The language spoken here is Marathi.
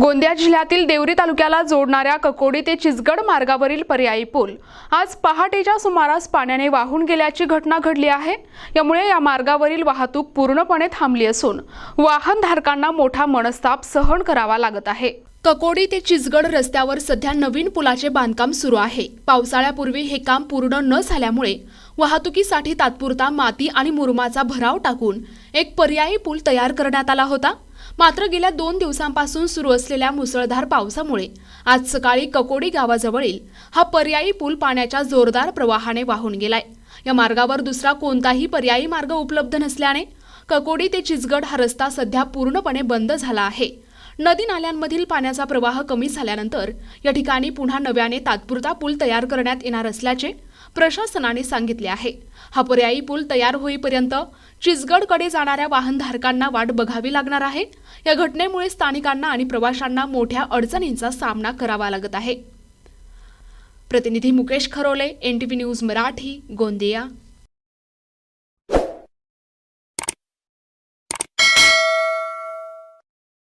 गोंदिया जिल्ह्यातील देवरी तालुक्याला जोडणाऱ्या ककोडी ते चिचगड मार्गावरील पर्यायी पूल आज पहाटेच्या सुमारास पाण्याने वाहून गेल्याची घटना घडली आहे. यामुळे या मार्गावरील वाहतूक पूर्णपणे थांबली असून वाहनधारकांना मोठा मनस्ताप सहन करावा लागत आहे. ककोडी ते चिचगड रस्त्यावर सध्या नवीन पुलाचे बांधकाम सुरू आहे. पावसाळ्यापूर्वी हे काम पूर्ण न झाल्यामुळे वाहतुकीसाठी तात्पुरता माती आणि मुरुमाचा भराव टाकून एक पर्यायी पूल तयार करण्यात आला होता. मात्र गेल्या दोन दिवसांपासून सुरू असलेल्या मुसळधार पावसामुळे आज सकाळी ककोडी गावाजवळील हा पर्यायी पूल पाण्याच्या जोरदार प्रवाहाने वाहून गेलाय. या मार्गावर दुसरा कोणताही पर्यायी मार्ग उपलब्ध नसल्याने ककोडी ते चिचगड हा रस्ता सध्या पूर्णपणे बंद झाला आहे. नदी नाल्यांमधील पाण्याचा प्रवाह कमी झाल्यानंतर या ठिकाणी पुन्हा नव्याने तात्पुरता पूल तयार करण्यात येणार असल्याचे प्रशासनाने सांगितले आहे. हा पर्यायी पूल तयार होईपर्यंत चिचगडकडे जाणाऱ्या वाहनधारकांना वाट बघावी लागणार आहे. या घटनेमुळे स्थानिकांना आणि प्रवाशांना मोठ्या अडचणींचा सामना करावा लागत आहे. प्रतिनिधी मुकेश खरोले एनटीव्ही न्यूज मराठी गोंदिया.